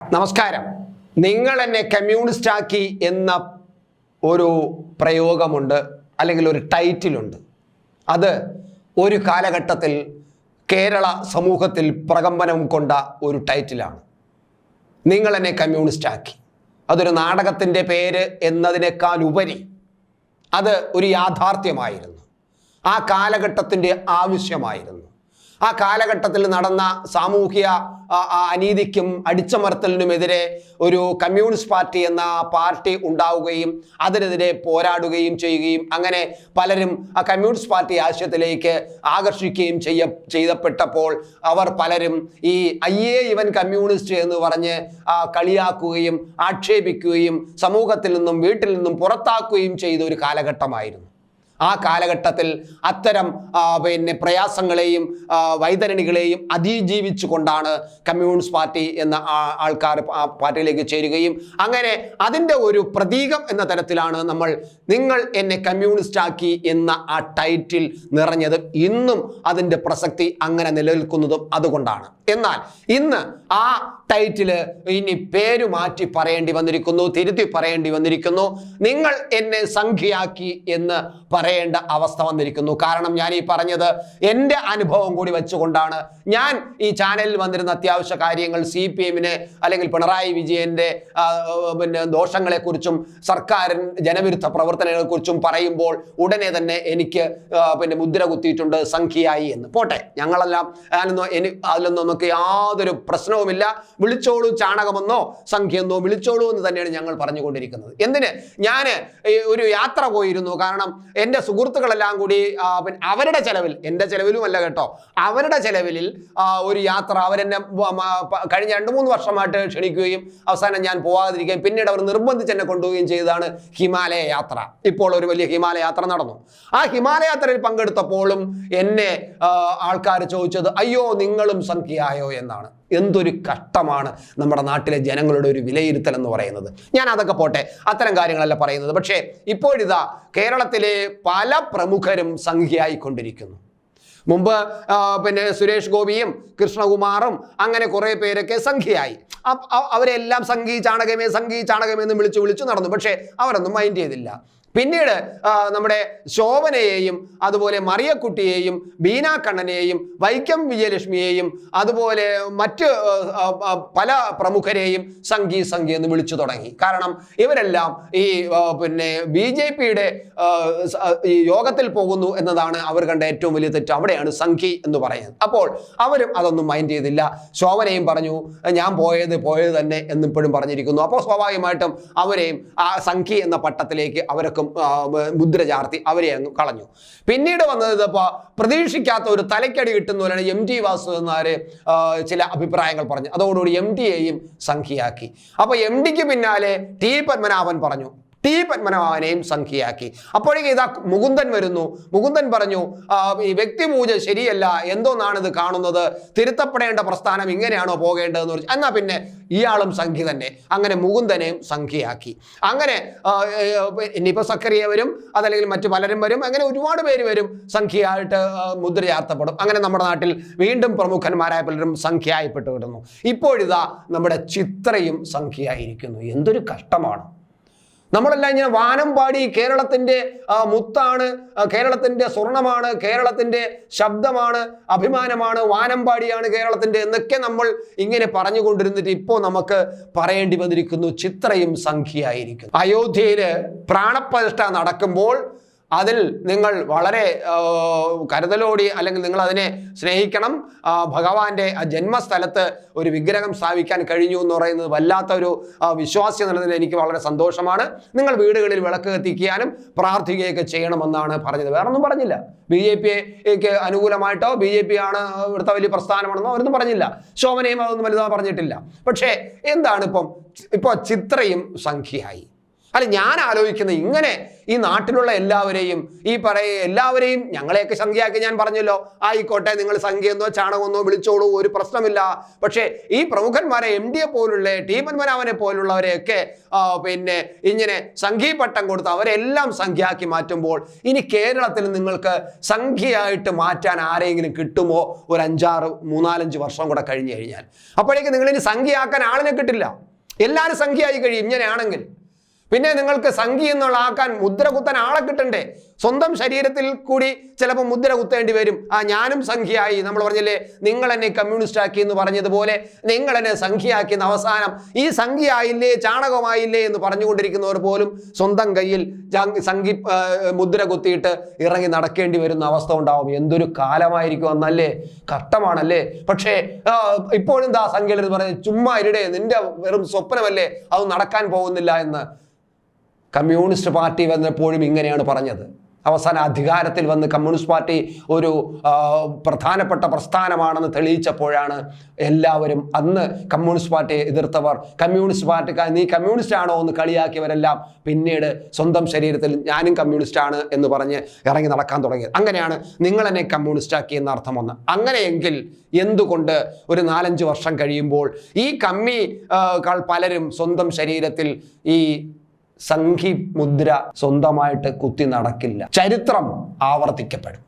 നമസ്കാരം. നിങ്ങൾ എന്നെ കമ്മ്യൂണിസ്റ്റ് ആക്കി എന്ന ഒരു പ്രയോഗമുണ്ട് അല്ലെങ്കിൽ ഒരു ടൈറ്റിലുണ്ട് അത് ഒരു കാലഘട്ടത്തിൽ കേരള സമൂഹത്തിൽ പ്രകമ്പനം കൊണ്ട ഒരു ടൈറ്റിലാണ് നിങ്ങൾ എന്നെ കമ്മ്യൂണിസ്റ്റ് ആക്കി. അതൊരു നാടകത്തിന്റെ പേര് എന്നതിനേക്കാൾ ഉപരി അത് ഒരു യാഥാർത്ഥ്യമായിരുന്നു. ആ കാലഘട്ടത്തിന്റെ ആവശ്യമായിരുന്നു. ആ കാലഘട്ടത്തിൽ നടന്ന സാമൂഹ്യ അനീതിക്കും അടിച്ചമർത്തലിനുമെതിരെ ഒരു കമ്മ്യൂണിസ്റ്റ് പാർട്ടി എന്ന പാർട്ടി ഉണ്ടാവുകയും അതിനെതിരെ പോരാടുകയും ചെയ്യുകയും അങ്ങനെ പലരും ആ കമ്മ്യൂണിസ്റ്റ് പാർട്ടി ആശയത്തിലേക്ക് ആകർഷിക്കുകയും ചെയ്യ ചെയ്തപ്പെട്ടപ്പോൾ അവർ പലരും ഈ അയ്യേ ഇവൻ കമ്മ്യൂണിസ്റ്റ് എന്ന് പറഞ്ഞ് കളിയാക്കുകയും ആക്ഷേപിക്കുകയും സമൂഹത്തിൽ നിന്നും വീട്ടിൽ നിന്നും പുറത്താക്കുകയും ചെയ്ത ഒരു കാലഘട്ടമായിരുന്നു. ആ കാലഘട്ടത്തിൽ അത്തരം പിന്നെ പ്രയാസങ്ങളെയും വൈതരണികളെയും അതിജീവിച്ചു കൊണ്ടാണ് കമ്മ്യൂണിസ്റ്റ് പാർട്ടി എന്ന ആൾക്കാർ ആ പാർട്ടിയിലേക്ക് ചേരുകയും അങ്ങനെ അതിന്റെ ഒരു പ്രതീകം എന്ന തരത്തിലാണ് നമ്മൾ നിങ്ങൾ എന്നെ കമ്മ്യൂണിസ്റ്റ് ആക്കി എന്ന ആ ടൈറ്റിൽ നിറഞ്ഞത് ഇന്നും അതിന്റെ പ്രസക്തി അങ്ങനെ നിലനിൽക്കുന്നതും അതുകൊണ്ടാണ്. എന്നാൽ ഇന്ന് ആ ടൈറ്റിൽ ഇനി പേര് മാറ്റി പറയേണ്ടി വന്നിരിക്കുന്നു തിരുത്തി പറയേണ്ടി വന്നിരിക്കുന്നു. നിങ്ങൾ എന്നെ സംഖ്യയാക്കി എന്ന് പറയേണ്ട അവസ്ഥ വന്നിരിക്കുന്നു. കാരണം ഞാൻ ഈ പറഞ്ഞത് എന്റെ അനുഭവം കൂടി വെച്ചുകൊണ്ടാണ്. ഞാൻ ഈ ചാനലിൽ വന്നിരുന്ന അത്യാവശ്യ കാര്യങ്ങൾ സി പി എമ്മിനെ അല്ലെങ്കിൽ പിണറായി വിജയന്റെ പിന്നെ ദോഷങ്ങളെക്കുറിച്ചും സർക്കാരിൻ ജനവിരുദ്ധ പ്രവർത്തനങ്ങളെക്കുറിച്ചും പറയുമ്പോൾ ഉടനെ തന്നെ എനിക്ക് പിന്നെ മുദ്ര കുത്തിയിട്ടുണ്ട് സംഖ്യയായി എന്ന്. പോട്ടെ ഞങ്ങളെല്ലാം അതിലൊന്നും എനിക്ക് അതിലൊന്നും നമുക്ക് യാതൊരു പ്രശ്നവുമില്ല. വിളിച്ചോളൂ ചാണകമെന്നോ സംഖ്യയെന്നോ വിളിച്ചോളൂ എന്ന് തന്നെയാണ് ഞങ്ങൾ പറഞ്ഞുകൊണ്ടിരിക്കുന്നത്. എന്തിന്? ഞാൻ ഒരു യാത്ര പോയിരുന്നു. കാരണം എന്റെ സുഹൃത്തുക്കളെല്ലാം കൂടി അവരുടെ ചെലവിൽ എന്റെ ചെലവിലുമല്ല കേട്ടോ അവരുടെ ചെലവിൽ ഒരു യാത്ര അവരെന്നെ കഴിഞ്ഞ രണ്ട് മൂന്ന് വർഷമായിട്ട് ക്ഷണിക്കുകയും അവസാനം ഞാൻ പോകാതിരിക്കുകയും പിന്നീട് അവർ നിർബന്ധിച്ച് എന്നെ കൊണ്ടുപോവുകയും ചെയ്തതാണ് ഹിമാലയ യാത്ര. ഇപ്പോൾ ഒരു വലിയ ഹിമാലയ യാത്ര നടന്നു. ആ ഹിമാലയ യാത്രയിൽ പങ്കെടുത്തപ്പോഴും എന്നെ ആൾക്കാർ ചോദിച്ചത് അയ്യോ നിങ്ങളും സംഖ്യയായോ? എന്നാണ്. എന്തൊരു കഷ്ടമാണ് നമ്മുടെ നാട്ടിലെ ജനങ്ങളുടെ ഒരു വിലയിരുത്തൽ എന്ന് പറയുന്നത്. ഞാൻ അതൊക്കെ പോട്ടെ അത്തരം കാര്യങ്ങളല്ല പറയുന്നത്. പക്ഷേ ഇപ്പോഴിതാ കേരളത്തിലെ പല പ്രമുഖരും സംഖ്യയായിക്കൊണ്ടിരിക്കുന്നു. മുമ്പ് പിന്നെ സുരേഷ് ഗോപിയും കൃഷ്ണകുമാറും അങ്ങനെ കുറേ പേരൊക്കെ സംഖ്യയായി. അവരെല്ലാം സംഘി ചാണകമേ സംഘി ചാണകമേ എന്ന് വിളിച്ചു വിളിച്ചു നടന്നു. പക്ഷേ അവരൊന്നും മൈൻഡ് ചെയ്തില്ല. പിന്നീട് നമ്മുടെ ശോഭനയെയും അതുപോലെ മറിയക്കുട്ടിയെയും ബീനാക്കണ്ണനെയും കണ്ണനെയും വൈക്കം വിജയലക്ഷ്മിയെയും അതുപോലെ മറ്റ് പല പ്രമുഖരെയും സംഘി സംഘി എന്ന് വിളിച്ചു തുടങ്ങി. കാരണം ഇവരെല്ലാം ഈ പിന്നെ ബി ജെ പിയുടെ ഈ യോഗത്തിൽ പോകുന്നു എന്നതാണ് അവർ കണ്ട ഏറ്റവും വലിയ തെറ്റ്. അവിടെയാണ് സംഘി എന്ന് പറയുന്നത്. അപ്പോൾ അവരും അതൊന്നും മൈൻഡ് ചെയ്തില്ല. ശോഭനയും പറഞ്ഞു ഞാൻ പോയത് പോയത് തന്നെ എന്നിപ്പോഴും പറഞ്ഞിരിക്കുന്നു. അപ്പോൾ സ്വാഭാവികമായിട്ടും അവരെയും ആ സംഘി എന്ന പട്ടത്തിലേക്ക് അവരൊക്കെ ആ, മുദ്ര ചാർത്തി അവരെ അങ്ങ് കളഞ്ഞു. പിന്നീട് വന്നത് ഇപ്പോൾ പ്രതീക്ഷിക്കാത്ത ഒരു തലയ്ക്കടി കിട്ടുന്ന പോലെയാണ് എം ടി വാസു എന്നാര് ചില അഭിപ്രായങ്ങൾ പറഞ്ഞു. അതോടുകൂടി എം ടിയെയും സംഖ്യയാക്കി. അപ്പോൾ എം ഡിക്ക് പിന്നാലെ ടി പത്മനാഭൻ പറഞ്ഞു. ടി പത്മനാഭനെയും സംഖ്യയാക്കി. അപ്പോഴേക്കും ഇതാ മുകുന്ദൻ വരുന്നു. മുകുന്ദൻ പറഞ്ഞു "ആ, ഈ വ്യക്തിപൂജ ശരിയല്ല. എന്തോന്നാണിത് കാണുന്നത്? തിരുത്തപ്പെടേണ്ട പ്രസ്ഥാനം ഇങ്ങനെയാണോ പോകേണ്ടതെന്ന് പറഞ്ഞു എന്നാൽ പിന്നെ ഇയാളും സംഖ്യ തന്നെ. അങ്ങനെ മുകുന്ദനെയും സംഖ്യയാക്കി. അങ്ങനെ ഇനിയിപ്പോൾ സക്കറിയ വരും അതല്ലെങ്കിൽ മറ്റു പലരും വരും. അങ്ങനെ ഒരുപാട് പേര് വരും. സംഖ്യയായിട്ട് മുദ്രയാർത്തപ്പെടും. അങ്ങനെ നമ്മുടെ നാട്ടിൽ വീണ്ടും പ്രമുഖന്മാരായ പലരും സംഖ്യയായിപ്പെട്ട് വരുന്നു ഇപ്പോഴിതാ നമ്മുടെ ചിത്രയും സംഖ്യയായിരിക്കുന്നു. എന്തൊരു കഷ്ടമാണ്. നമ്മളെല്ലാം ഇങ്ങനെ വാനം പാടി കേരളത്തിന്റെ മുത്താണ് കേരളത്തിന്റെ സ്വർണമാണ് കേരളത്തിന്റെ ശബ്ദമാണ് അഭിമാനമാണ് വാനം പാടിയാണ് കേരളത്തിന്റെ എന്നൊക്കെ നമ്മൾ ഇങ്ങനെ പറഞ്ഞുകൊണ്ടിരുന്നിട്ട് ഇപ്പോൾ നമുക്ക് പറയേണ്ടി വന്നിരിക്കുന്നു ചിത്രയും സംഖ്യയായിരിക്കുന്നു. അയോധ്യയിൽ പ്രാണപ്രതിഷ്ഠ നടക്കുമ്പോൾ അതിൽ നിങ്ങൾ വളരെ കരുതലോടി അല്ലെങ്കിൽ നിങ്ങൾ അതിനെ സ്നേഹിക്കണം. ഭഗവാന്റെ ജന്മസ്ഥലത്ത് ഒരു വിഗ്രഹം സ്ഥാപിക്കാൻ കഴിഞ്ഞു എന്ന് പറയുന്നത് വല്ലാത്ത ഒരു വിശ്വാസ്യ എന്നുള്ളതിൽ എനിക്ക് വളരെ സന്തോഷമാണ്. നിങ്ങൾ വീടുകളിൽ വിളക്ക് കത്തിക്കാനും പ്രാർത്ഥിക്കുകയൊക്കെ ചെയ്യണമെന്നാണ് പറഞ്ഞത്. വേറെ ഒന്നും പറഞ്ഞില്ല. ബി ജെ പിക്ക് അനുകൂലമായിട്ടോ ബി ജെ പി ആണ് ഇവിടുത്തെ വലിയ പ്രസ്ഥാനമാണെന്നോ അവരൊന്നും പറഞ്ഞില്ല. ശോഭനയും അതൊന്നും വലുതാ പറഞ്ഞിട്ടില്ല. പക്ഷേ എന്താണ് ഇപ്പം ഇപ്പോൾ ചിത്രയും സംഖ്യയായി. അല്ല ഞാൻ ആലോചിക്കുന്നത് ഇങ്ങനെ ഈ നാട്ടിലുള്ള എല്ലാവരെയും ഈ പറയ എല്ലാവരെയും ഞങ്ങളെയൊക്കെ സംഖ്യയാക്കി ഞാൻ പറഞ്ഞല്ലോ. ആയിക്കോട്ടെ നിങ്ങൾ സംഖ്യ എന്നോ ചാണകമെന്നോ വിളിച്ചോളൂ ഒരു പ്രശ്നമില്ല. പക്ഷേ ഈ പ്രമുഖന്മാരെ എം ഡിയെ പോലുള്ള ടി പത്മനാഭനെ പോലുള്ളവരെയൊക്കെ പിന്നെ ഇങ്ങനെ സംഖ്യപട്ടം കൊടുത്ത് അവരെല്ലാം സംഖ്യയാക്കി മാറ്റുമ്പോൾ ഇനി കേരളത്തിൽ നിങ്ങൾക്ക് സംഖ്യയായിട്ട് മാറ്റാൻ ആരെങ്കിലും കിട്ടുമോ? ഒരു അഞ്ചാറ് മൂന്നാലഞ്ച് വർഷം കൂടെ കഴിഞ്ഞു കഴിഞ്ഞാൽ. അപ്പോഴേക്ക് നിങ്ങളിനി സംഖ്യയാക്കാൻ ആളിനെ കിട്ടില്ല. എല്ലാവരും സംഖ്യയായി കഴിയും. ഇങ്ങനെയാണെങ്കിൽ പിന്നെ നിങ്ങൾക്ക് സംഖ്യ എന്നുള്ള ആക്കാൻ മുദ്ര കുത്താൻ ആളെ കിട്ടണ്ടേ? സ്വന്തം ശരീരത്തിൽ കൂടി ചിലപ്പോൾ മുദ്ര കുത്തേണ്ടി വരും. ആ ഞാനും സംഖ്യയായി നമ്മൾ പറഞ്ഞില്ലേ നിങ്ങൾ എന്നെ കമ്മ്യൂണിസ്റ്റ് ആക്കി എന്ന് പറഞ്ഞതുപോലെ നിങ്ങൾ എന്നെ സംഖ്യയാക്കി അവസാനം ഈ സംഖ്യയായില്ലേ ചാണകമായില്ലേ എന്ന് പറഞ്ഞുകൊണ്ടിരിക്കുന്നവർ പോലും സ്വന്തം കയ്യിൽ സംഖി സംഖ്യ മുദ്ര കുത്തിയിട്ട് ഇറങ്ങി നടക്കേണ്ടി വരുന്ന അവസ്ഥ ഉണ്ടാവും. എന്തൊരു കാലമായിരിക്കും എന്നല്ലേ കഷ്ടമാണല്ലേ? പക്ഷേ ഇപ്പോഴും ദാ സംഖ്യയിൽ പറയുന്നത് ചുമ്മാ ഇരുടെ നിന്റെ വെറും സ്വപ്നമല്ലേ? അത് നടക്കാൻ പോകുന്നില്ല എന്ന്. കമ്മ്യൂണിസ്റ്റ് പാർട്ടി വന്നപ്പോഴും ഇങ്ങനെയാണ് പറഞ്ഞത്. അവസാന അധികാരത്തിൽ വന്ന് കമ്മ്യൂണിസ്റ്റ് പാർട്ടി ഒരു പ്രധാനപ്പെട്ട പ്രസ്ഥാനമാണെന്ന് തെളിയിച്ചപ്പോഴാണ് എല്ലാവരും അന്ന് കമ്മ്യൂണിസ്റ്റ് പാർട്ടിയെ എതിർത്തവർ കമ്മ്യൂണിസ്റ്റ് പാർട്ടിക്കാർ നീ കമ്മ്യൂണിസ്റ്റ് ആണോ? എന്ന് കളിയാക്കിയവരെല്ലാം പിന്നീട് സ്വന്തം ശരീരത്തിൽ ഞാനും കമ്മ്യൂണിസ്റ്റ് ആണ് എന്ന് പറഞ്ഞ് ഇറങ്ങി നടക്കാൻ തുടങ്ങിയത്. അങ്ങനെയാണ് നിങ്ങൾ എന്നെ കമ്മ്യൂണിസ്റ്റ് ആക്കി എന്ന അർത്ഥം വന്ന് അങ്ങനെയെങ്കിൽ എന്തുകൊണ്ട് ഒരു നാലഞ്ച് വർഷം കഴിയുമ്പോൾ ഈ കമ്മി പലരും സ്വന്തം ശരീരത്തിൽ ഈ സംഘി മുദ്ര സ്വന്തമായിട്ട് കുത്തി നടക്കില്ല. ചരിത്രം ആവർത്തിക്കപ്പെടും.